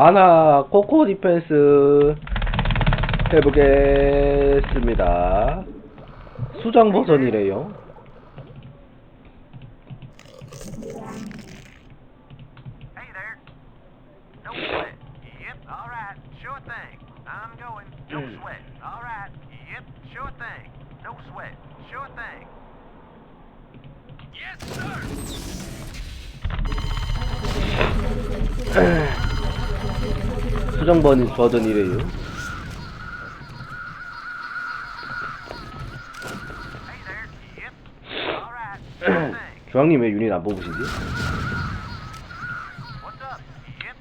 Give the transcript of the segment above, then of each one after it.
만화 코코 디펜스 해보겠습니다. 수정 버전이래요. Hey there. No sweat. Yep, all right. Sure thing. I'm going. No sweat. All right. Yep, sure thing. No sweat. Sure thing. Yes, sir. 수정 번 버전이래요. 주황님 왜 유닛 안 뽑으시지?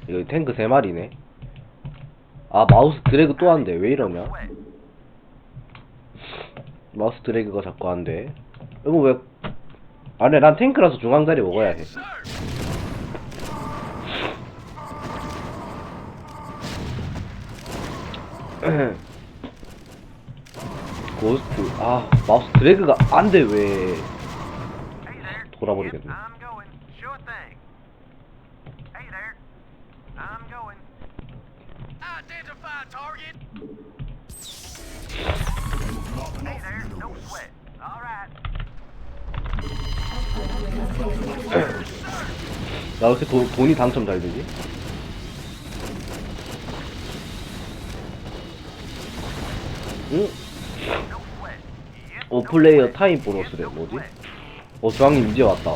여기 탱크 세 마리네. 아 마우스 드래그 또 한대. 왜 이러냐? 마우스 드래그가 자꾸 안 돼. 이거 왜? 아니 난 탱크라서 중앙 자리 먹어야 해. 고스트 아 마우스 드래그가 안 돼 왜? 돌아버리겠네. 나왜 이렇게 돈, 돈이 당첨 잘 되지? 응? 어 플레이어 타임 보너스래 뭐지? 어 주황님 이제 왔다.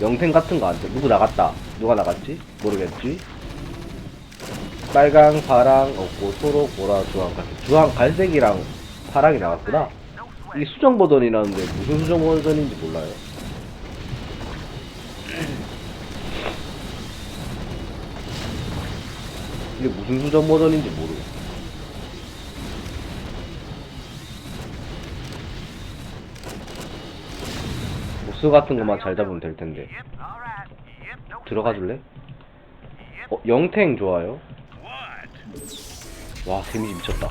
영생 같은 거 안 돼. 누구 나갔다. 누가 나갔지? 모르겠지. 빨강, 파랑 없고 초록, 보라, 주황, 갈색. 주황, 갈색이랑 파랑이 이게 sweat. 수정 버전이라는데 무슨 수정 버전인지 몰라요. 이게 무슨 수정 버전인지 모르고. 보스 같은 것만 잘 잡으면 될 텐데. 들어가. 줄래? 어, 영탱 좋아요. 와, 데미지 미쳤다.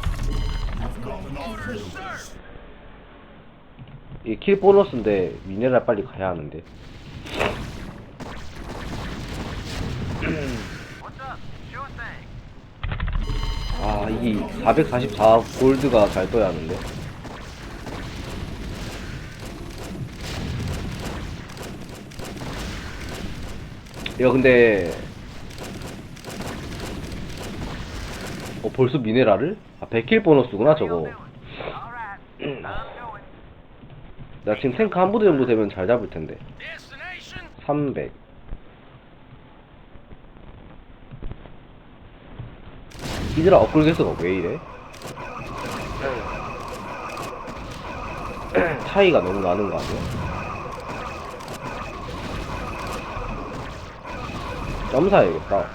이 킬 보너스인데 미네랄 빨리 가야 하는데. 아, 이 444 골드가 잘 떠야 하는데. 야, 근데. 어, 벌써 미네랄을? 아, 100킬 보너스구나, 저거. 나 지금 탱크 한 부대 정도 되면 잘 잡을 텐데. Destination. 300. 이들아 업글 개수가 왜 이래? 차이가 너무 나는 거 아니야? 점사해야겠다.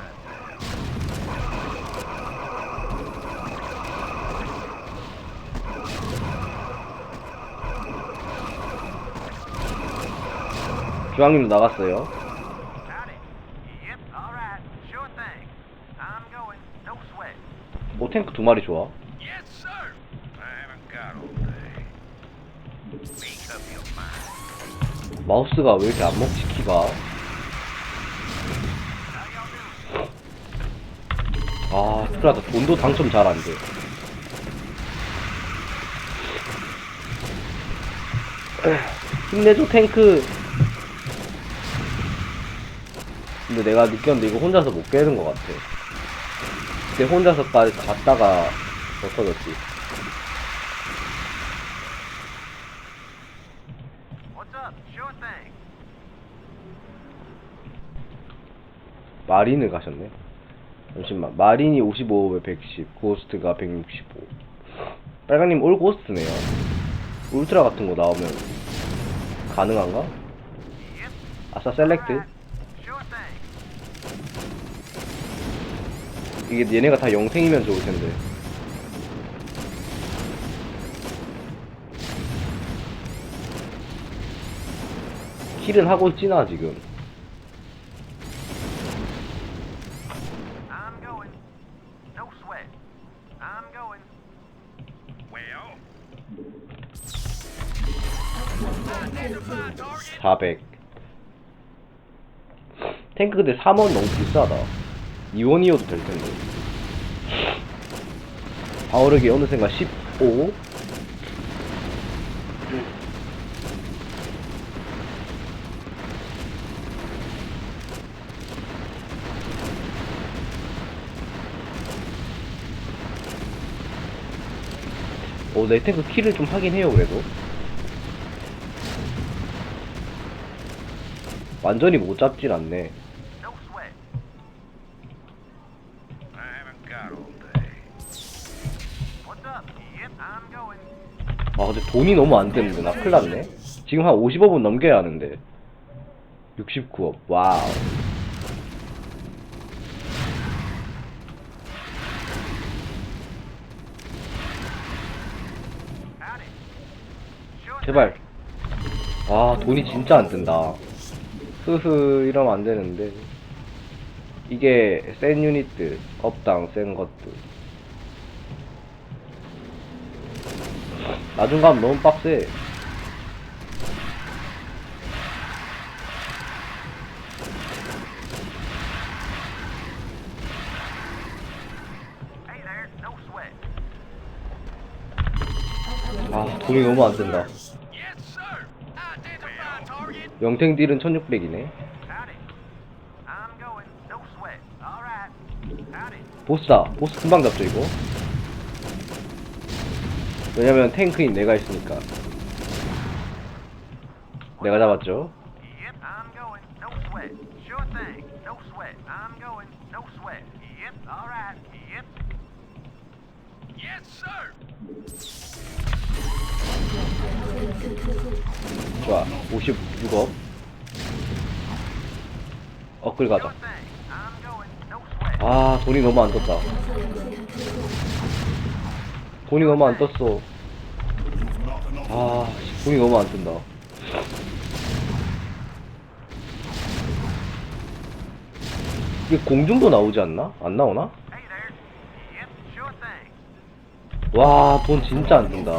주황님도 나갔어요. 탱크 두 마리 좋아. 마우스가 왜 이렇게 안 먹지 키가? 아, 큰일 났다. 돈도 당첨 잘 안 돼. 힘내줘, 탱크! 근데 내가 느꼈는데 이거 혼자서 못 깨는 것 같아. 그때 혼자서까지 갔다가 없어졌지. 마린을 가셨네. 잠시만. 마린이 55에 110, 고스트가 165. 빨강님 올 고스트네요. 울트라 같은 거 나오면 가능한가? 아싸 셀렉트. 이게 얘네가 다 영생이면 좋을 텐데. 킬은 하고 있지나 지금. 400. 탱크 근데 3원 너무 비싸다 2원이어도 될 텐데 방어력이 어느샌가 15 어, 내 탱크 킬을 좀 하긴 해요, 그래도. 완전히 못 잡진 않네. 아, 근데 돈이 너무 안 되는데, 나 큰일 났네. 지금 한 50억은 넘겨야 하는데. 69억, 와우. 제발. 아, 돈이 진짜 안 든다. 흐흐, 이러면 안 되는데. 이게 센 유닛들, 업당 센 것들. 나중 가면 너무 빡세. 아, 돈이 너무 안 target. 영탱 딜은 1600이네. Howdy. I'm going. No sweat. All right. Howdy. 보스다. 보스 금방 잡죠, 이거. 왜냐면 탱크인 내가 있으니까. 내가 잡았죠. 좋아. 56억. 업글 가자. 아, 돈이 너무 안 떴다. 돈이 너무 안 떴어. 아, 씨, 돈이 너무 안 뜬다. 이게 공중도 나오지 않나? 안 나오나? 와, 돈 진짜 안 뜬다.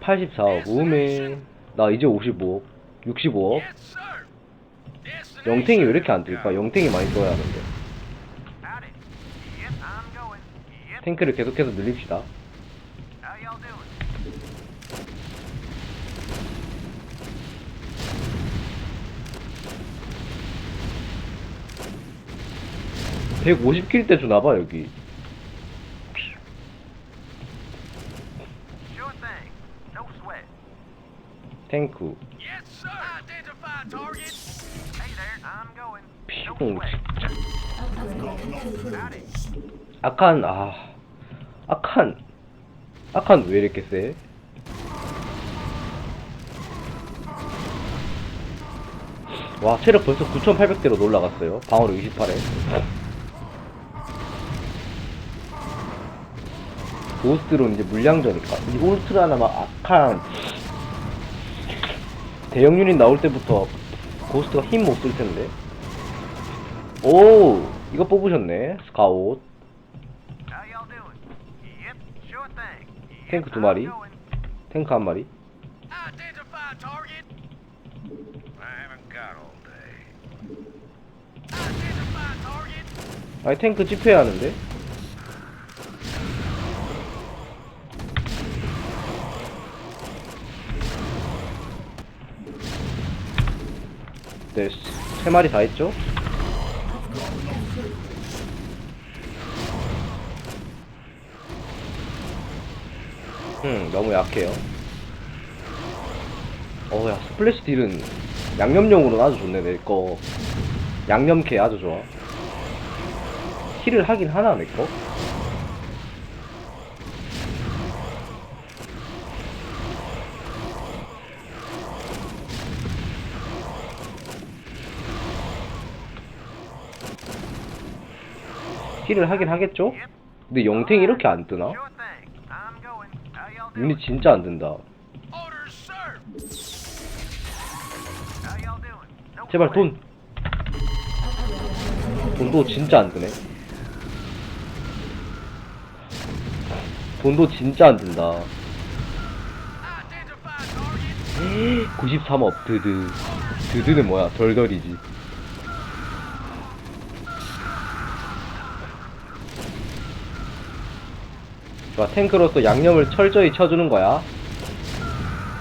84억, 우메. 나 이제 55억, 65억. Yes, sir. Destination. 영탱이 왜 이렇게 안 뜰까? 영탱이 많이 떠야 하는데. 탱크를 계속해서 늘립시다. 150킬 때 주나봐, 여기. 탱크. Howdy. 아칸, 아. 아칸. 아칸 왜 이렇게 세? 와, 체력 벌써 9,800대로 올라갔어요. 방어력 28에. 고스트로 이제 물량전일까? 이 울트라나 막 아칸. 대형 유닛 나올 때부터 고스트가 힘 못 쓸 텐데. 오! 이거 뽑으셨네. 스카웃. 탱크 두 마리. 탱크 한 마리. 아니 탱크 집회해야 하는데? 네, 세 마리 다 했죠? 음, 너무 약해요. 어, 야, 스플래시 딜은 양념용으로는 아주 좋네, 내 거. 양념캐 아주 좋아. 힐을 하긴 하나 내 거? 힐을 하긴 하겠죠? 근데 영탱이 이렇게 안 뜨나? 유닛 진짜 안? No 제발. 돈. 돈도 진짜 안 뜨네. 돈도 진짜 안 target. 93억 드드. 드드는 뭐야? 덜덜이지. 좋아 탱크로서 양념을 철저히 쳐주는 거야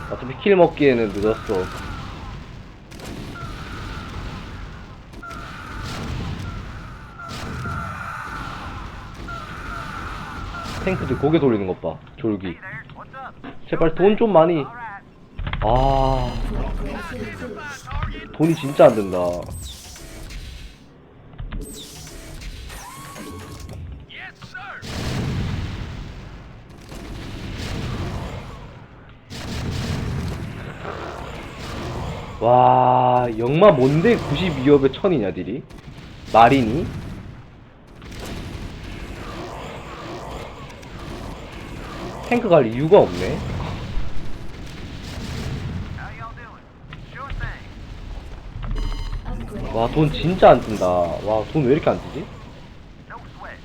어차피 킬 먹기에는 늦었어 탱크들 고개 돌리는 졸기 there, what's up? 제발 돈 좀 많이. 아 돈이 진짜 안 된다 와 영마 뭔데 92업에 천이냐 딜이 마린이 탱크 갈 이유가 없네. 와 돈 진짜 안 뜬다 와 돈 왜 이렇게 안 뜨지 No sweat.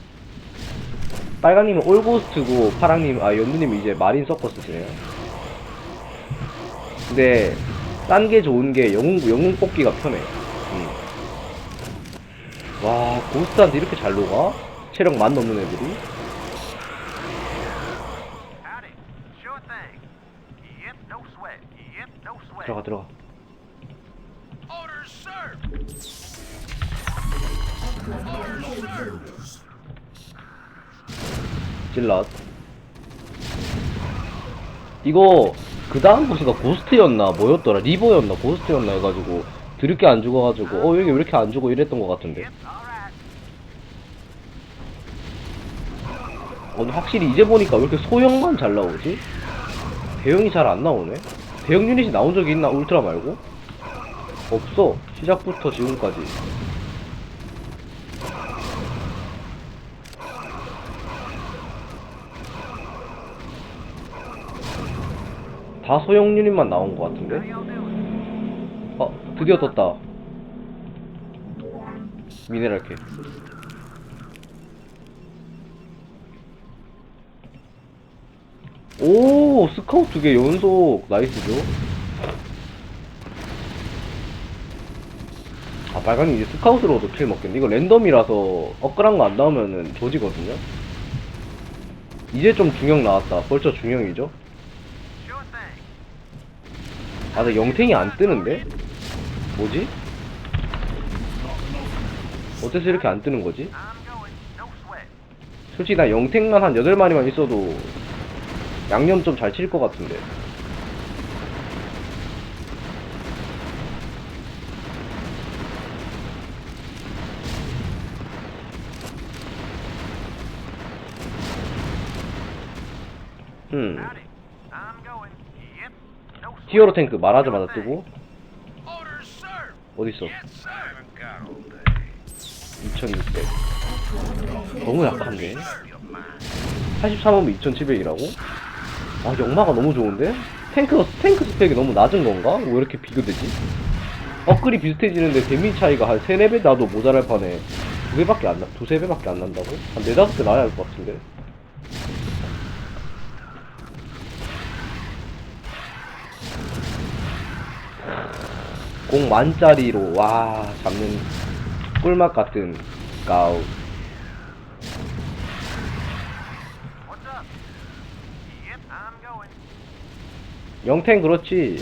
빨강님은 올고스트고 파랑님 아 연두님 이제 마린 섞어 쓰시네요 근데 딴 게 좋은 게 영웅 영웅 뽑기가 편해 음. 와 고스트한테 이렇게 잘 녹아 체력 만 넘는 애들이. 들어가 들어가. 찔럿 이거 그 다음 보스가? 고스트였나? 뭐였더라? 리버였나? 고스트였나 해가지고 드럽게 안 죽어가지고 어 여기 왜 이렇게 안 죽어? 이랬던 것 같은데. 어, 근데 확실히 이제 보니까 왜 이렇게 소형만 잘 나오지? 대형이 잘 안 나오네? 대형 유닛이 나온 적이 있나? 울트라 말고? 없어. 시작부터 지금까지 다 소형 유닛만 나온 것 같은데? 어, 드디어 떴다. 미네랄 캐. 오, 스카우트 두 개 연속 나이스죠? 아, 빨강이 이제 스카우트로도 킬 먹겠네. 이거 랜덤이라서 업그레이드 거안 나오면은 조지거든요? 이제 좀 중형 나왔다. 벌써 중형이죠? 아, 근데 영탱이 안 뜨는데? 뭐지? 어째서 이렇게 안 뜨는 거지? 솔직히 나 영탱만 한 8마리만 있어도 양념 좀 잘 칠 것 같은데. 음, 히어로 탱크 말하자마자 뜨고. 어딨어? Yes, sir. Haven't got all day. 2600. 너무 약한데? 83하면 2700이라고? 아, 영마가 너무 좋은데? 탱크, 탱크 스펙이 너무 낮은 건가? 왜 이렇게 비교되지? 업글이 비슷해지는데 데미 차이가 한 3, 4배 나도 모자랄 판에 두 배밖에 안 나, 두세 배밖에 안 난다고? 한 네다섯 배 나야 할 것 같은데? 공 만짜리로, 와, 잡는 꿀맛 같은 가우. 영탱 그렇지.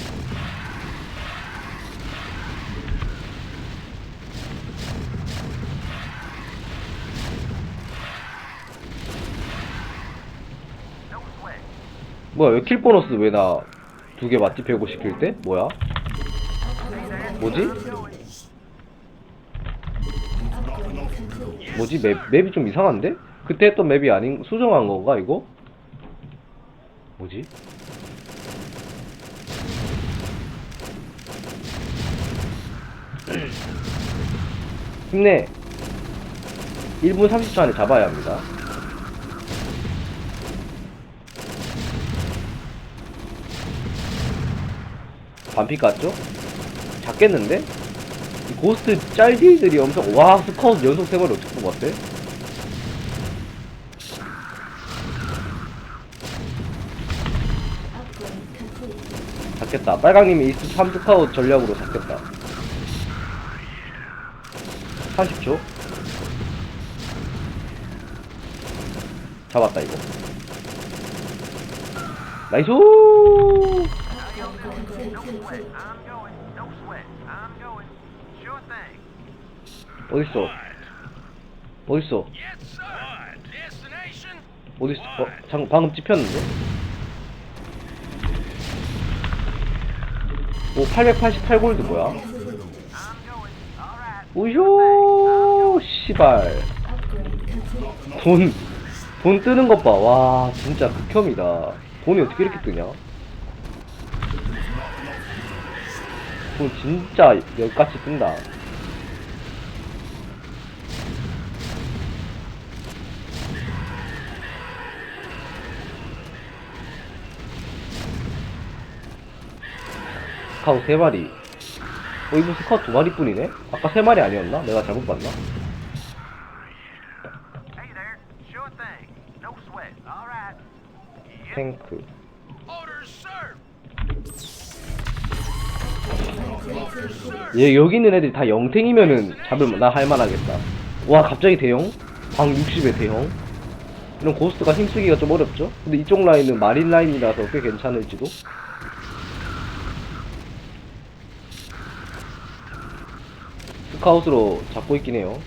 뭐야, 왜 킬 보너스 왜 나 두 개 맞지? 150킬 때? 뭐야? 뭐지? 뭐지? 맵, 맵이 좀 이상한데? 그때 했던 맵이 아닌, 수정한 건가, 이거? 뭐지? 힘내! 1분 30초 안에 잡아야 합니다. 반피 깠죠? 잡겠는데? 이 고스트 짤딜들이 엄청 와 스카우트 연속 세 마리 어떻게 뽑았대? 잡겠다 빨강님이 이스 3 스카우트 전략으로 잡겠다 30초 잡았다 이거 나이스! 어딨어? 어딨어? 어딨어? 어, 장, 방금 찝혔는데? 오, 888골드 뭐야? 우효, 씨발. 돈, 돈 뜨는 것 봐. 와, 진짜 극혐이다. 돈이 어떻게 이렇게 뜨냐? 돈 진짜 열같이 뜬다. 스카우 세 마리. 어, 이거 스카우 두 마리 뿐이네? 아까 세 마리 아니었나? 내가 잘못 봤나? 탱크. 얘 여기 있는 애들이 다 영탱이면은 잡을 나 할만하겠다. 와 갑자기 대형? 방 60에 대형? 이런 고스트가 힘쓰기가 좀 어렵죠? 근데 이쪽 라인은 마린 라인이라서 꽤 괜찮을지도? 스카웃으로 잡고 있긴 해요.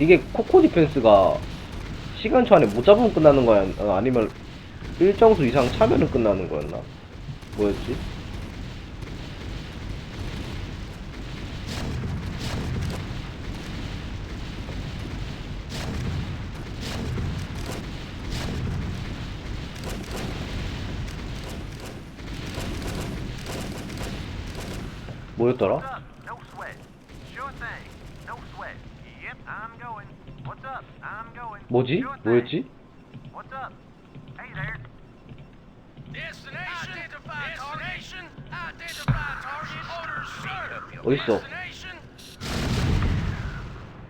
이게 코코 디펜스가 시간초 안에 못 잡으면 끝나는 거야? 어, 아니면 일정 수 이상 차면은 끝나는 거였나? 뭐였지? 뭐였더라? 뭐지? 뭐였지? 어딨어?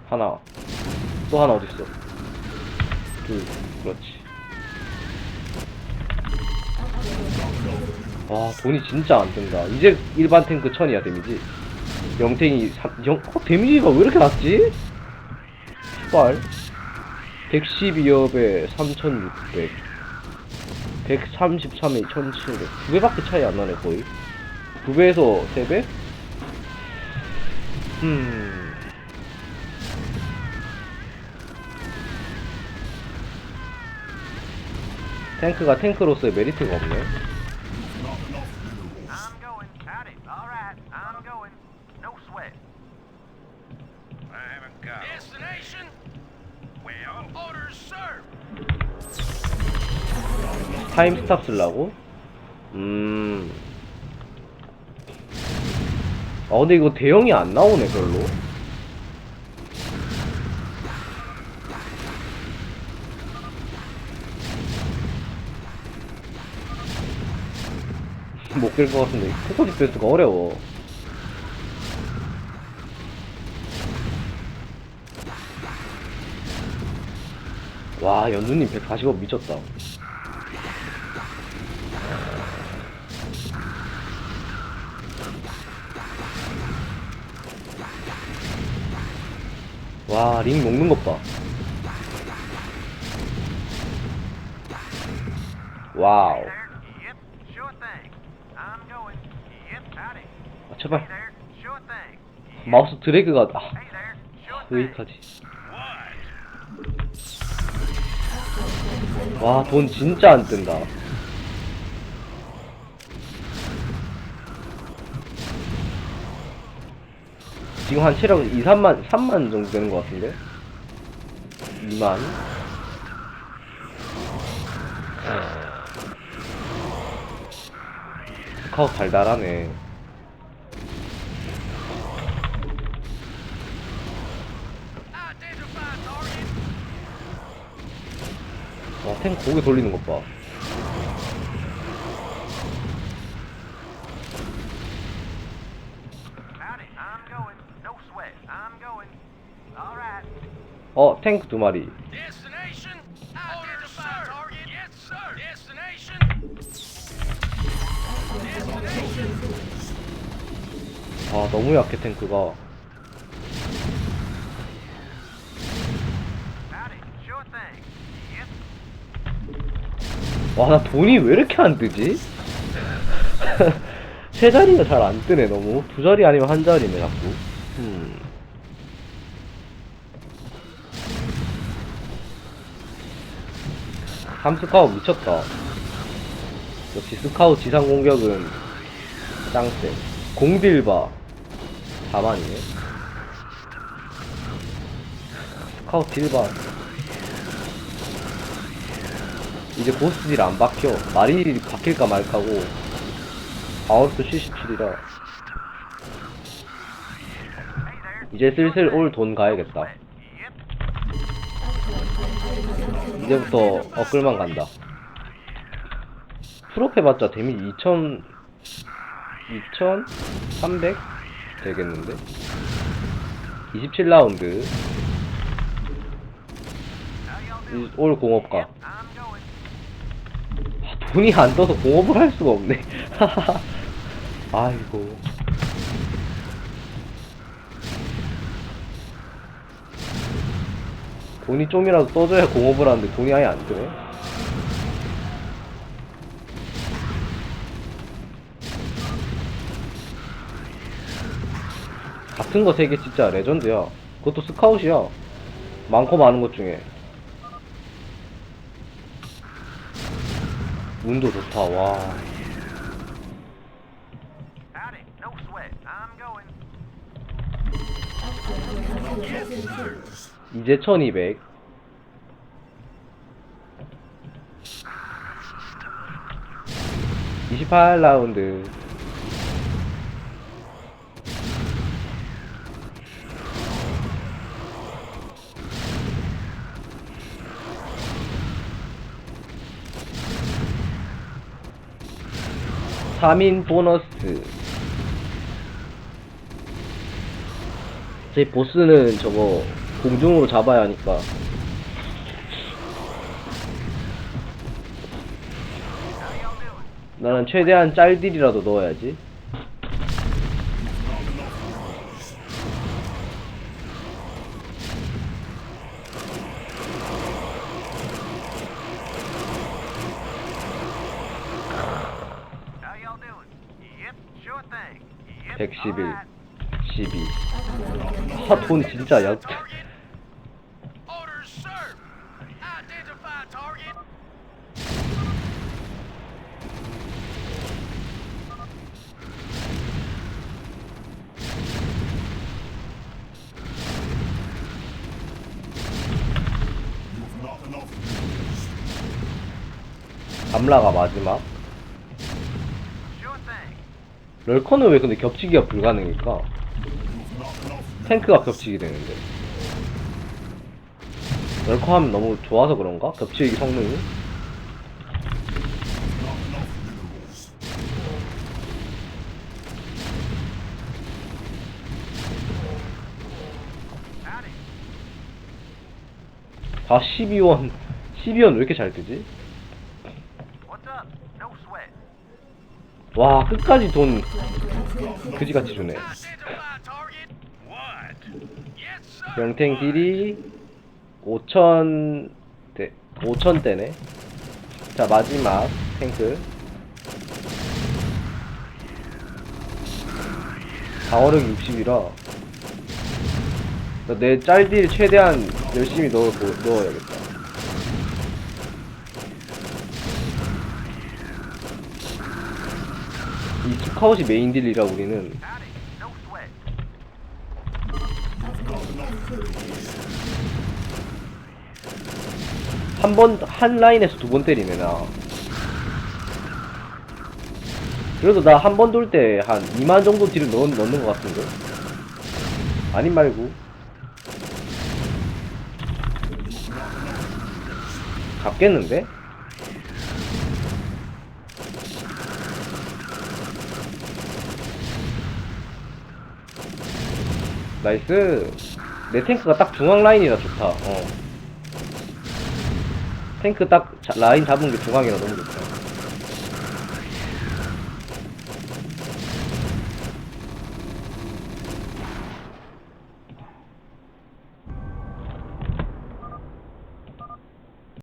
하나. 또 하나 어딨어? 둘. 그렇지. 와, 돈이 진짜 안 뜬다. 이제 일반 탱크 천이야, 데미지. 영탱이 3, 영, 어, 데미지가 왜 이렇게 낮지? 씨발. 112업에 3600. 133에 1700. 두 배밖에 차이 안 나네, 거의. 두 배에서 세 배? 음. 탱크가 탱크로서의 메리트가 없네. I haven't got. Destination. Well. Orders, sir. 타임 스탑 쓰려고? 음. 아, 근데 이거 대형이 안 나오네, 별로. 못 깰 것 같은데. 코코 디펜스가 어려워. 와, 연두님 140억 미쳤다. 와, 링 먹는 것 봐. 와우. 아, 제발. 마우스 드래그가, 아. 여기까지. 와, 돈 진짜 안 뜬다. 지금 한 체력 2, 3만, 3만 정도 되는 것 같은데? 2만. 스카웃 달달하네. 와, 탱 고개 돌리는 것 봐. 어, 탱크 두 마리. 아, 너무 약해, 탱크가. 와, 나 돈이 왜 이렇게 안 뜨지? 세 자리가 잘 안 뜨네, 너무. 두 자리 아니면 한 자리네, 자꾸. 음. 삼 스카우 미쳤다. 역시 스카우 지상 공격은 짱세. 공딜바 4만이네. 스카우 딜바. 이제 보스딜 안 박혀. 마린이 박힐까 말까고. 아웃도 77이라. 이제 슬슬 올 돈 가야겠다. 이제부터 어끌만 간다. 프로페 해봤자 데미지 2000, 2300? 되겠는데? 27라운드. 올 공업가. 돈이 안 떠서 공업을 할 수가 없네. 아이고. 돈이 좀이라도 떠줘야 공업을 하는데 돈이 아예 안 뜨네. 같은 거 세 개 진짜 레전드야. 그것도 스카웃이야. 많고 많은 것 중에. 운도 좋다, 와. 이제 1200. 이십팔 라운드. 삼인 보너스. 제 보스는 저거 공중으로 잡아야 하니까 나는 최대한 짤딜이라도 넣어야지 12 아, 돈 진짜 약. 감라가 마지막. 럴커는 왜 근데 겹치기가 불가능일까? 탱크가 겹치게 되는데 럴커 하면 너무 좋아서 그런가? 겹치기 성능이? 다 12원 12원 왜 이렇게 잘 뜨지? 와 끝까지 돈 그지같이 주네? Yes, sir. 병탱 딜이 5천 대 5천 대네. 자 마지막 탱크. 방어력 60이라. 내 짤딜 최대한 열심히 넣어 넣어야겠다. 이 투카웃이 메인 딜이라 우리는 한 번, 한 라인에서 두 번 때리네, 나. 그래도 나 한 번 돌 때 한 2만 정도 딜을 넣, 넣는 것 같은데? 아님 말고. 잡겠는데? 나이스. 내 탱크가 딱 중앙 라인이라 좋다. 어. 탱크 딱 자- 라인 잡은 게 중앙이라 너무 좋다.